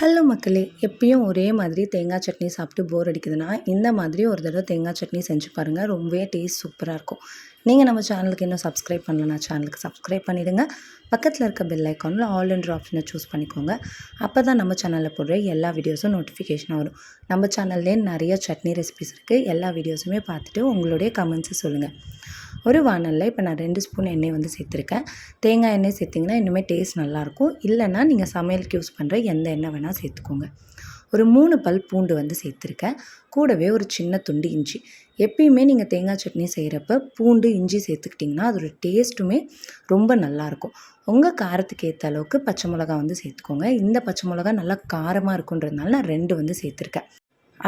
Hello மக்களே எப்பயும் ஒரே மாதிரி தேங்காய் சட்னி சாப்பிட்டு போர் அடிக்குதுன்னா இந்த மாதிரி ஒரு தடவை தேங்காய் சட்னி செஞ்சு பாருங்கள் ரொம்பவே டேஸ்ட் சூப்பராக இருக்கும். நீங்கள் நம்ம சேனலுக்கு இன்னும் சப்ஸ்கிரைப் பண்ணலன்னா சேனலுக்கு சப்ஸ்கிரைப் பண்ணிவிடுங்க பக்கத்தில் இருக்க பெல் ஐக்கானில் ஆல் என்ற ஆப்ஷனை சூஸ் பண்ணிக்கோங்க. அப்போ தான் நம்ம சேனலில் போடுற எல்லா வீடியோஸும் நோட்டிஃபிகேஷனாக வரும். நம்ம சேனல்லே நிறைய சட்னி ரெசிபிஸ் இருக்குது எல்லா வீடியோஸுமே பார்த்துட்டு உங்களுடைய கமெண்ட்ஸை சொல்லுங்கள் ஒரு வானலில் இப்போ நான் ரெண்டு ஸ்பூன் எண்ணெய் வந்து சேர்த்துருக்கேன். தேங்காய் எண்ணெய் சேர்த்திங்கன்னா இன்னுமே டேஸ்ட் நல்லாயிருக்கும் இல்லைன்னா நீங்கள் சமையலுக்கு யூஸ் பண்ணுற எந்த எண்ணெய் வேணால் சேர்த்துக்கோங்க. ஒரு மூணு பல் பூண்டு வந்து சேர்த்துருக்கேன். கூடவே ஒரு சின்ன துண்டு இஞ்சி. எப்பயுமே நீங்கள் தேங்காய் சட்னி செய்கிறப்ப பூண்டு இஞ்சி சேர்த்துக்கிட்டிங்கன்னா அதோட டேஸ்ட்டுமே ரொம்ப நல்லாயிருக்கும் உங்கள் காரத்துக்கு ஏற்ற அளவுக்கு பச்சை மிளகா வந்து சேர்த்துக்கோங்க. இந்த பச்சை மிளகா நல்லா காரமாக இருக்குன்றதுனால நான் ரெண்டு வந்து சேர்த்துருக்கேன்.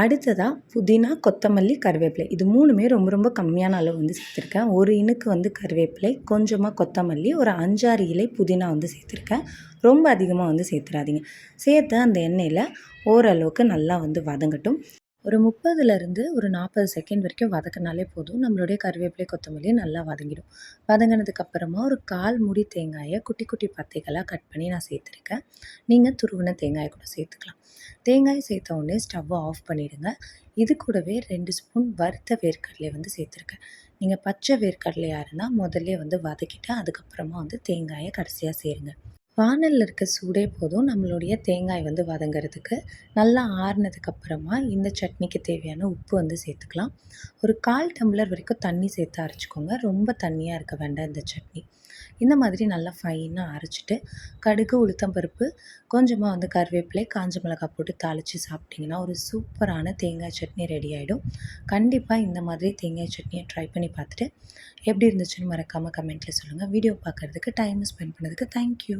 அடுத்ததாக புதினா கொத்தமல்லி கருவேப்பிலை. இது மூணுமே ரொம்ப ரொம்ப கம்மியான அளவு வந்து சேர்த்துருக்கேன். ஒரு இனுக்கு வந்து கருவேப்பிலை கொஞ்சமாக கொத்தமல்லி ஒரு அஞ்சாறு இலை புதினா வந்து சேர்த்துருக்கேன். ரொம்ப அதிகமாக வந்து சேர்த்துறாதீங்க சேர்த்து அந்த எண்ணெயில் ஓரளவுக்கு நல்லா வந்து வதங்கட்டும். ஒரு முப்பதுலேருந்து ஒரு நாற்பது செகண்ட் வரைக்கும் வதக்கினாலே போதும். நம்மளுடைய கருவேப்பிலை கொத்தமல்லி நல்லா வதங்கிடும். வதங்கினதுக்கப்புறமா ஒரு கால் முடி தேங்காயை குட்டி குட்டி பத்தைகளாக கட் பண்ணி நான் சேர்த்துருக்கேன். நீங்கள் துருவின தேங்காயை கூட சேர்த்துக்கலாம். தேங்காய் சேர்த்த உடனே ஸ்டவ்வை ஆஃப் பண்ணிவிடுங்க இது கூடவே ரெண்டு ஸ்பூன் வறுத்த வேர்க்கடலை வந்து சேர்த்துருக்கேன். நீங்கள் பச்சை வேர்க்கடலையாக இருந்தால் முதல்ல வந்து வதக்கிட்டு அதுக்கப்புறமா வந்து தேங்காயை கடைசியாக சேருங்க. வானலில் இருக்க சூடே போதும். நம்மளுடைய தேங்காய் வந்து வதங்கிறதுக்கு நல்லா ஆறுனதுக்கப்புறமா இந்த சட்னிக்கு தேவையான உப்பு வந்து சேர்த்துக்கலாம். ஒரு கால் டம்ளர் வரைக்கும் தண்ணி சேர்த்து அரைச்சிக்கோங்க. ரொம்ப தண்ணியாக இருக்க வேண்டாம் இந்த சட்னி. இந்த மாதிரி நல்லா ஃபைனாக அரைச்சிட்டு கடுகு உளுத்தம்பருப்பு கொஞ்சமாக வந்து கருவேப்பிலை காஞ்ச மிளகாய் போட்டு தாளித்து சாப்பிட்டிங்கன்னா ஒரு சூப்பரான தேங்காய் சட்னி ரெடி ஆகிடும் கண்டிப்பாக இந்த மாதிரி தேங்காய் சட்னியை ட்ரை பண்ணி பார்த்துட்டு எப்படி இருந்துச்சுன்னு மறக்காமல் கமெண்ட்டில் சொல்லுங்கள் வீடியோ பார்க்குறதுக்கு டைம் ஸ்பெண்ட் பண்ணதுக்கு தேங்க்யூ